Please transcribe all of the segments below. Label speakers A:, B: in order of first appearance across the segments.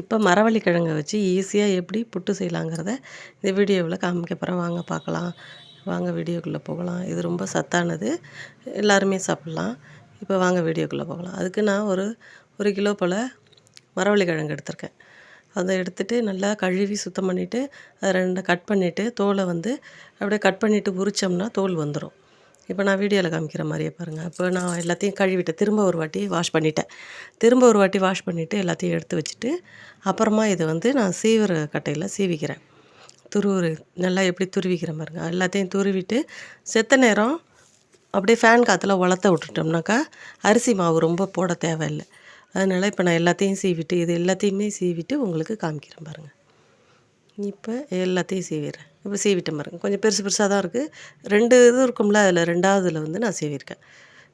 A: இப்போ மரவள்ளி கிழங்க வச்சு ஈஸியாக எப்படி புட்டு செய்யலாங்கிறத இந்த வீடியோவில் காமிக்க போகிறேன். வாங்க பார்க்கலாம். வாங்க வீடியோக்குள்ளே போகலாம். இது ரொம்ப சத்தானது. எல்லாருமே சாப்பிட்லாம். இப்போ வாங்க வீடியோக்குள்ளே போகலாம். அதுக்கு நான் ஒரு ஒரு கிலோ போல் மரவள்ளி கிழங்கு எடுத்திருக்கேன். அதை எடுத்துகிட்டு நல்லா கழுவி சுத்தம் பண்ணிவிட்டு அதை ரெண்டை கட் பண்ணிவிட்டு தோலை வந்து அப்படியே கட் பண்ணிவிட்டு உரித்தோம்னா தோல் வந்துடும் இப்போ நான் வீடியோவில் காமிக்கிற மாதிரியே பாருங்கள் இப்போ நான் எல்லாத்தையும் கழுவிட்டு திரும்ப ஒரு வாட்டி வாஷ் பண்ணிட்டேன். திரும்ப ஒரு வாட்டி வாஷ் பண்ணிவிட்டு எல்லாத்தையும் எடுத்து வச்சுட்டு அப்புறமா இதை வந்து நான் சீவிர கட்டையில் சீவிக்கிறேன். துருவு நல்லா எப்படி துருவிக்கிறேன் பாருங்க. எல்லாத்தையும் துருவிட்டு செத்த நேரம் அப்படியே ஃபேன் காற்றுல வளர்த்த விட்டுட்டோம்னாக்கா அரிசி மாவு ரொம்ப போட தேவையில்லை. அதனால் இப்போ நான் எல்லாத்தையும் சீவிட்டு இது எல்லாத்தையுமே சீவிட்டு உங்களுக்கு காமிக்கிறேன் பாருங்கள் இப்போ எல்லாத்தையும் சீவிடுறேன் இப்போ சீவிட்டேன் பாருங்க. கொஞ்சம் பெருசு பெருசாக தான் இருக்குது ரெண்டு இது இருக்கும்ல அதில் ரெண்டாவதுல வந்து நான் சீவிருக்கேன்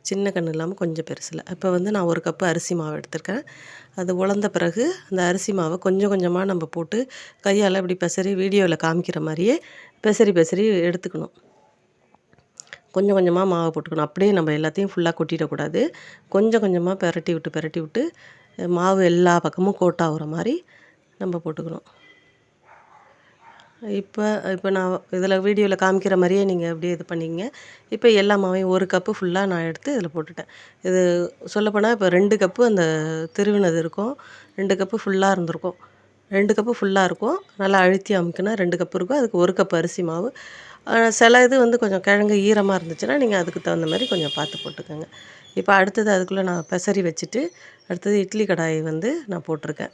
A: சின்ன கன்று இல்லாமல் கொஞ்சம் பெருசில். இப்போ வந்து நான் ஒரு கப்பு அரிசி மாவு எடுத்திருக்கேன். அது உழந்த பிறகு அந்த அரிசி மாவை கொஞ்சம் கொஞ்சமாக நம்ம போட்டு கையால் இப்படி பெசரி வீடியோவில் காமிக்கிற மாதிரியே பெசரி பெசரி எடுத்துக்கணும். கொஞ்சம் கொஞ்சமாக மாவை போட்டுக்கணும். அப்படியே நம்ம எல்லாத்தையும் ஃபுல்லாக கொட்டிடக்கூடாது. கொஞ்சம் கொஞ்சமாக பெரட்டி விட்டு பெரட்டி விட்டு மாவு எல்லா பக்கமும் கோட்டாகிற மாதிரி நம்ம போட்டுக்கணும். இப்போ இப்போ நான் இதில் வீடியோவில் காமிக்கிற மாதிரியே நீங்கள் அப்படியே இது பண்ணிங்க. இப்போ எல்லா மாவையும் ஒரு கப்பு ஃபுல்லாக நான் எடுத்து இதில் போட்டுட்டேன். இது சொல்லப்போனால் இப்போ ரெண்டு கப்பு அந்த திருவினது இருக்கும். ரெண்டு கப்பு ஃபுல்லாக இருந்திருக்கும். ரெண்டு கப்பு ஃபுல்லாக இருக்கும். நல்லா அழுத்தி அமுக்குனா ரெண்டு கப்பு இருக்கும். அதுக்கு ஒரு கப்பு அரிசி மாவு. சில இது வந்து கொஞ்சம் கிழங்கு ஈரமாக இருந்துச்சுன்னா நீங்கள் அதுக்கு தகுந்த மாதிரி கொஞ்சம் பார்த்து போட்டுக்கோங்க. இப்போ அடுத்தது அதுக்குள்ளே நான் பெசரி வச்சுட்டு அடுத்தது இட்லி கடாயை வந்து நான் போட்டிருக்கேன்.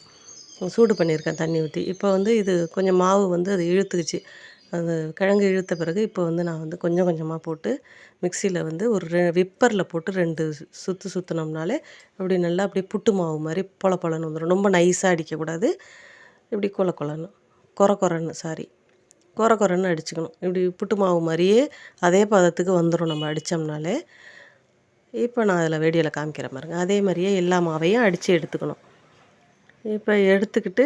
A: சூடு பண்ணியிருக்கேன் தண்ணி ஊற்றி இப்போ வந்து இது கொஞ்சம் மாவு வந்து அது இழுத்துக்குச்சு அந்த கிழங்கு இழுத்த பிறகு இப்போ வந்து நான் வந்து கொஞ்சம் கொஞ்சமாக போட்டு மிக்சியில் வந்து ஒரு ரெ விப்பரில் போட்டு ரெண்டு சுற்று சுற்றினோம்னாலே அப்படி நல்லா அப்படியே புட்டு மாவு மாதிரி பொல பொலன்னு வந்துடும் ரொம்ப நைஸாக அடிக்கக்கூடாது. இப்படி கொல கொலன்னு. கொர கொரன்னு சாரி. கொர கொரன்னு அடிச்சுக்கணும். இப்படி புட்டு மாவு மாதிரியே அதே பதத்துக்கு வந்துடும் நம்ம அடித்தோம்னாலே இப்போ நான் அதில் வெடியில் காமிக்கிற பாருங்க. அதே மாதிரியே எல்லா மாவையும் அடித்து எடுத்துக்கணும். இப்போ எடுத்துக்கிட்டு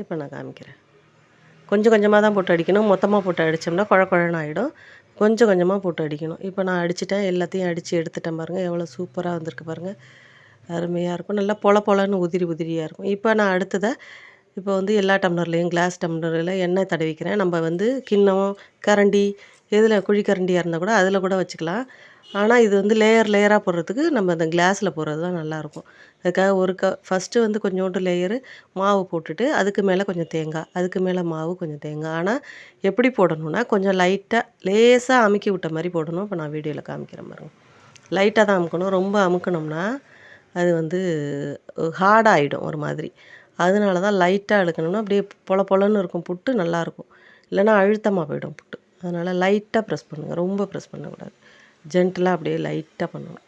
A: இப்போ நான் காமிக்கிறேன். கொஞ்சம் கொஞ்சமாக தான் போட்டு அடிக்கணும். மொத்தமாக போட்டு அடித்தோம்னா குழ குழன்னு ஆகிடும் கொஞ்சம் கொஞ்சமாக போட்டு அடிக்கணும். இப்போ நான் அடிச்சிட்டேன். எல்லாத்தையும் அடித்து எடுத்துட்டேன் பாருங்கள் எவ்வளோ சூப்பராக வந்திருக்கு பாருங்கள் அருமையாக இருக்கும். நல்லா பொல பொலன்னு உதிரி உதிரியாக இருக்கும். இப்போ நான் அடுத்ததை இப்போ வந்து எல்லா டம்ளர்லேயும் கிளாஸ் டம்ளரில் எண்ணெய் தடவிக்கிறேன். நம்ம வந்து கிண்ணம் கரண்டி எதில் குழிக்கரண்டியாக இருந்தால் கூட அதில் கூட வச்சுக்கலாம். ஆனால் இது வந்து லேயர் லேயராக போடுறதுக்கு நம்ம அந்த கிளாஸில் போடுறது தான் நல்லாயிருக்கும் அதுக்காக ஒரு க ஃபஸ்ட்டு வந்து கொஞ்சோண்டு லேயரு மாவு போட்டுட்டு அதுக்கு மேலே கொஞ்சம் தேங்காய் அதுக்கு மேலே மாவு கொஞ்சம் தேங்காய். ஆனால் எப்படி போடணும்னா கொஞ்சம் லைட்டாக லேசாக அமுக்கி விட்ட மாதிரி போடணும். இப்போ நான் வீடியோவில் காமிக்கிறேன் மாதிரி லைட்டாக தான் அமுக்கணும். ரொம்ப அமுக்கணும்னா அது வந்து ஹார்டாகிடும் ஒரு மாதிரி. அதனால தான் லைட்டாக எடுக்கணும்னா அப்படியே பொல பொலன்னு இருக்கும். புட்டு நல்லாயிருக்கும் இல்லைன்னா அழுத்தமாக போயிடும் புட்டு. அதனால் லைட்டாக ப்ரெஸ் பண்ணுங்கள் ரொம்ப ப்ரெஸ் பண்ணக்கூடாது. ஜென்டலாக அப்படியே லைட்டாக பண்ணணும்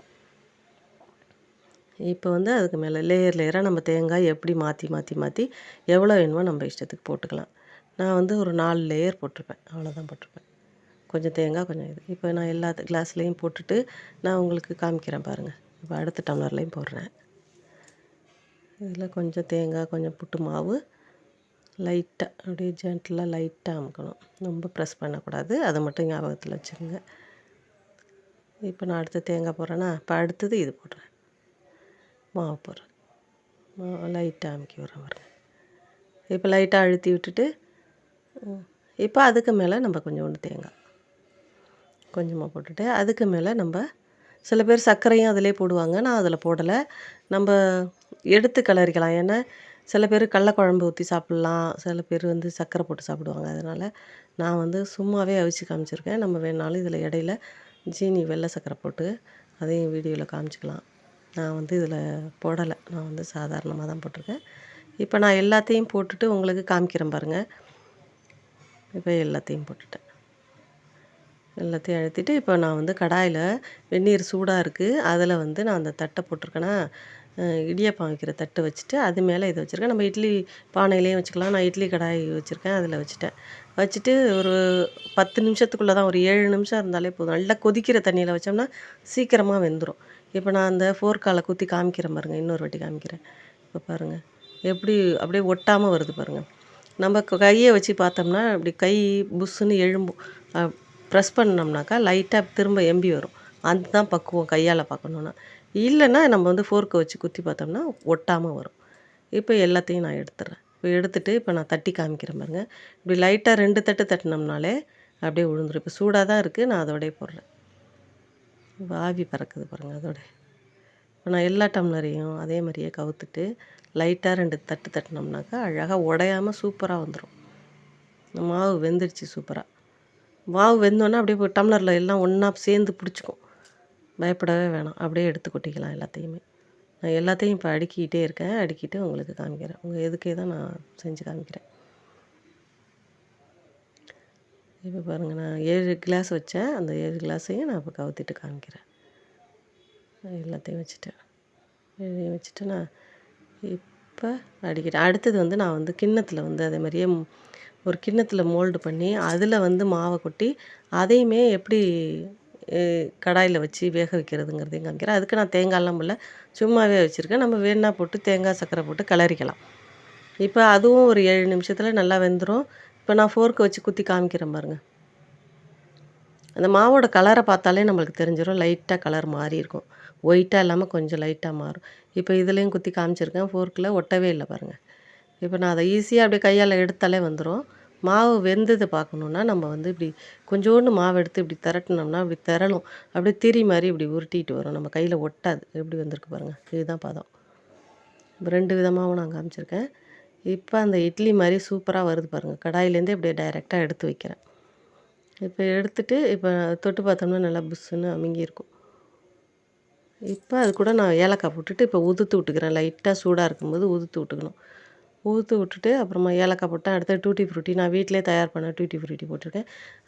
A: இப்போ வந்து அதுக்கு மேலே லேயர் லேயராக நம்ம தேங்காய் எப்படி மாற்றி மாற்றி மாற்றி எவ்வளோ வேணுமோ நம்ம இஷ்டத்துக்கு போட்டுக்கலாம். நான் வந்து ஒரு நாலு லேயர் போட்டிருப்பேன். அவ்வளோதான் போட்டிருப்பேன். கொஞ்சம் தேங்காய் கொஞ்சம் இது. இப்போ நான் எல்லா கிளாஸ்லேயும் போட்டுட்டு நான் உங்களுக்கு காமிக்கிறேன் பாருங்கள் இப்போ அடுத்த டம்ளர்லேயும் போடுறேன். இதில் கொஞ்சம் தேங்காய் கொஞ்சம் புட்டு மாவு லைட்டாக அப்படியே ஜென்டலாக லைட்டாக அமுக்கணும். ரொம்ப ப்ரெஸ் பண்ணக்கூடாது. அதை மட்டும் ஞாபகத்தில் வச்சுக்கோங்க. இப்போ நான் அடுத்து தேங்காய் போடுறேன்னா இப்போ அடுத்தது இது போடுறேன். மாவு போடுறேன். மாவு லைட்டாக அமுக்கி விட்றேன் வரேன் இப்போ லைட்டாக அழுத்தி விட்டுட்டு இப்போ அதுக்கு மேலே நம்ம கொஞ்சோண்டு தேங்காய் கொஞ்சமாக போட்டுட்டு அதுக்கு மேலே நம்ம சில பேர் சர்க்கரையும் அதிலே போடுவாங்க. நான் அதில் போடலை. நம்ம எடுத்து கலரிக்கலாம் ஏன்னா சில பேர் கடலக்குழம்பு ஊற்றி சாப்பிட்லாம். சில பேர் வந்து சர்க்கரை போட்டு சாப்பிடுவாங்க. அதனால் நான் வந்து சும்மாவே அவிச்சு காமிச்சிருக்கேன். நம்ம வேணாலும் இதில் இடையில ஜீனி வெள்ளை சர்க்கரை போட்டு அதையும் வீடியோவில் காமிச்சிக்கலாம். நான் வந்து இதில் போடலை. நான் வந்து சாதாரணமாக தான் போட்டிருக்கேன். இப்போ நான் எல்லாத்தையும் போட்டுட்டு உங்களுக்கு காமிக்கிறேன் பாருங்கள் இப்போ எல்லாத்தையும் போட்டுட்டேன். எல்லாத்தையும் அழுத்திட்டு இப்போ நான் வந்து கடாயில் வெந்நீர் சூடாக இருக்குது அதில் வந்து நான் அந்த தட்டை போட்டிருக்கேன்னா இடியாப்பம் வைக்கிற தட்டு வச்சுட்டு அது மேலே இதை வச்சுருக்கேன். நம்ம இட்லி பானையிலையும் வச்சுக்கலாம். நான் இட்லி கடாய் வச்சுருக்கேன் அதில் வச்சுட்டேன். வச்சுட்டு ஒரு பத்து நிமிஷத்துக்குள்ளே தான் ஒரு ஏழு நிமிஷம் இருந்தாலே போதும். நல்லா கொதிக்கிற தண்ணியில் வச்சோம்னா சீக்கிரமாக வெந்துடும் இப்போ நான் அந்த ஃபோர்க்காலை குத்தி காமிக்கிறேன் பாருங்கள் இன்னொரு வாட்டி காமிக்கிறேன். இப்போ பாருங்கள் எப்படி அப்படியே ஒட்டாமல் வருது பாருங்கள் நம்ம கையை வச்சு பார்த்தோம்னா அப்படி கை புஷ்ஷுன்னு எழும்பும். ப்ரெஸ் பண்ணோம்னாக்கா லைட்டாக திரும்ப எம்பி வரும். அதுதான் பக்குவம் கையால் பார்க்கணுன்னா. இல்லைன்னா நம்ம வந்து ஃபோர்க்கை வச்சு குத்தி பார்த்தோம்னா ஒட்டாமல் வரும். இப்போ எல்லாத்தையும் நான் எடுத்துடுறேன் இப்போ எடுத்துட்டு இப்போ நான் தட்டி காமிக்கிறேன் பாருங்க. இப்படி லைட்டாக ரெண்டு தட்டு தட்டினோம்னாலே அப்படியே விழுந்துடும் இப்போ சூடாக தான் இருக்குது நான் அதோடய போடுறேன். ஆவி பறக்குது பாருங்கள் அதோட. இப்போ நான் எல்லா டம்ளரையும் அதே மாதிரியே கவுத்துட்டு லைட்டாக ரெண்டு தட்டு தட்டினோம்னாக்கா அழகாக உடையாமல் சூப்பராக வந்துடும் மாவு வெந்துடுச்சு சூப்பராக மாவு வெந்தோன்னே அப்படியே டம்ளரில் எல்லாம் ஒன்றா சேர்ந்து பிடிச்சிக்கும். பயப்படவே வேணாம். அப்படியே எடுத்து கொட்டிக்கலாம் எல்லாத்தையுமே. நான் எல்லாத்தையும் இப்போ அடுக்கிக்கிட்டே இருக்கேன். அடுக்கிட்டு உங்களுக்கு காமிக்கிறேன். உங்கள் எதுக்கே தான் நான் செஞ்சு காமிக்கிறேன். இப்போ பாருங்கள் நான் ஏழு கிளாஸ் வச்சேன். அந்த ஏழு கிளாஸையும் நான் இப்போ கவுத்திட்டு காமிக்கிறேன். எல்லாத்தையும் வச்சுட்டேன். எல்லாத்தையும் வச்சுட்டு நான் இப்போ அடிக்கிறேன். அடுத்தது வந்து நான் வந்து கிண்ணத்தில் வந்து அதே மாதிரியே ஒரு கிண்ணத்தில் மோல்டு பண்ணி அதில் வந்து மாவை கொட்டி அதையுமே எப்படி கடாயில் வச்சு வேக வைக்கிறதுங்கிறதையும் காமிக்கிறேன் அதுக்கு நான் தேங்காய்லாம் இல்லை சும்மாவே வச்சுருக்கேன். நம்ம வேணா போட்டு தேங்காய் சர்க்கரை போட்டு கிளறிக்கலாம். இப்போ அதுவும் ஒரு ஏழு நிமிஷத்தில் நல்லா வெந்துடும் இப்போ நான் ஃபோர்க்கு வச்சு குத்தி காமிக்கிறேன் பாருங்கள் அந்த மாவோட கலரை பார்த்தாலே நம்மளுக்கு தெரிஞ்சிடும் லைட்டாக கலர் மாறி இருக்கும். ஒயிட்டாக இல்லாமல் கொஞ்சம் லைட்டாக மாறும். இப்போ இதுலேயும் குத்தி காமிச்சிருக்கேன். ஃபோர்க்கில் ஒட்டவே இல்லை பாருங்கள் இப்போ நான் அதை ஈஸியாக அப்படியே கையால் எடுத்தாலே வந்துடும் மாவு வெந்தது பார்க்கணுன்னா நம்ம வந்து இப்படி கொஞ்சோண்டு மாவு எடுத்து இப்படி திரட்டினோம்னா இப்படி திரளும். அப்படியே திரி மாதிரி இப்படி உருட்டிட்டு வரும். நம்ம கையில் ஒட்டாது. எப்படி வந்திருக்கு பாருங்கள் இதுதான் பதம். இப்போ ரெண்டு விதமாகவும் நான் காமிச்சிருக்கேன். இப்போ அந்த இட்லி மாதிரி சூப்பராக வருது பாருங்கள் கடாயிலேருந்தே இப்படியே டைரெக்டாக எடுத்து வைக்கிறேன். இப்போ எடுத்துட்டு இப்போ தொட்டு பார்த்தோம்னா நல்லா புஷ்ஷுன்னு அமுங்கி இருக்கும் இப்போ அது கூட நான் ஏலக்காய் போட்டுட்டு இப்போ உதுத்து விட்டுக்கிறேன். லைட்டாக சூடாக இருக்கும்போது உதுத்து விட்டுக்கணும். ஊற்று விட்டுட்டு அப்புறமா ஏலக்காய் போட்டேன் அடுத்தது டூட்டி ஃப்ரூட்டி. நான் வீட்டிலே தயார் பண்ண டூட்டி ஃப்ரூட்டி போட்டிருக்கேன்.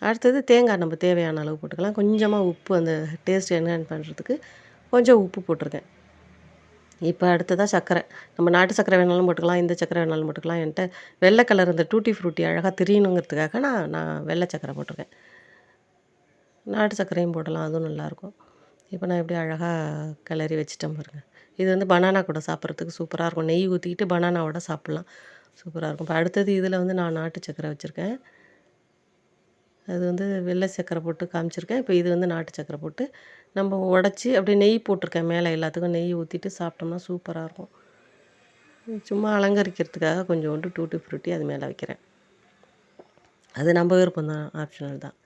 A: அடுத்தது தேங்காய் நம்ம தேவையான அளவு போட்டுக்கலாம். கொஞ்சமாக உப்பு அந்த டேஸ்ட் என்ஹான்ஸ் பண்ணுறதுக்கு கொஞ்சம் உப்பு போட்டிருக்கேன். இப்போ அடுத்ததாக சர்க்கரை நம்ம நாட்டு சர்க்கரை வேணாலும் போட்டுக்கலாம் இந்த சர்க்கரை வேணாலும் போட்டுக்கலாம் என்கிட்ட. வெள்ளை கலர் இந்த டூட்டி ஃப்ரூட்டி அழகாக தெரியணுங்கிறதுக்காக நான் நான் வெள்ளை சர்க்கரை போட்டிருக்கேன். நாட்டு சர்க்கரையும் போடலாம். அதுவும் நல்லாயிருக்கும் இப்போ நான் எப்படி அழகாக கிளறி வச்சுட்டேன் பாருங்கள் இது வந்து பனானா கூட சாப்பிட்றதுக்கு சூப்பராக இருக்கும். நெய் ஊற்றிக்கிட்டு பனானாவோட சாப்பிட்லாம். சூப்பராக இருக்கும். இப்போ அடுத்தது இதில் வந்து நான் நாட்டு சக்கரை வச்சுருக்கேன். அது வந்து வெள்ளை சக்கரை போட்டு காமிச்சிருக்கேன். இப்போ இது வந்து நாட்டு சக்கரை போட்டு நம்ம உடச்சி அப்படியே நெய் போட்டிருக்கேன் மேலே எல்லாத்துக்கும். நெய் ஊற்றிட்டு சாப்பிட்டோம்னா சூப்பராக இருக்கும். சும்மா அலங்கரிக்கிறதுக்காக கொஞ்சோண்டு டூட்டி ஃப்ரூட்டி அது மேலே வைக்கிறேன். அது நம்ம விருப்பம் தான் ஆப்ஷனல் தான்.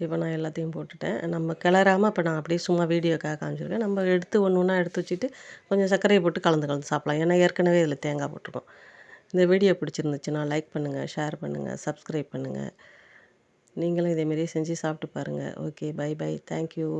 A: இப்போ நான் எல்லாத்தையும் போட்டுட்டேன். நம்ம கிளறாமல் இப்போ நான் அப்படியே சும்மா வீடியோக்காக காமிச்சிருக்கேன். நம்ம எடுத்து ஒன்று ஒன்றா எடுத்து வச்சுட்டு கொஞ்சம் சர்க்கரையை போட்டு கலந்து கலந்து சாப்பிட்லாம். ஏன்னா ஏற்கனவே இதில் தேங்காய் போட்டிருக்கோம். இந்த வீடியோ பிடிச்சிருந்துச்சுன்னா லைக் பண்ணுங்கள் ஷேர் பண்ணுங்கள் சப்ஸ்கிரைப் பண்ணுங்கள் நீங்களும் இதேமாரி செஞ்சு சாப்பிட்டு பாருங்கள் ஓகே பை பை தேங்க்யூ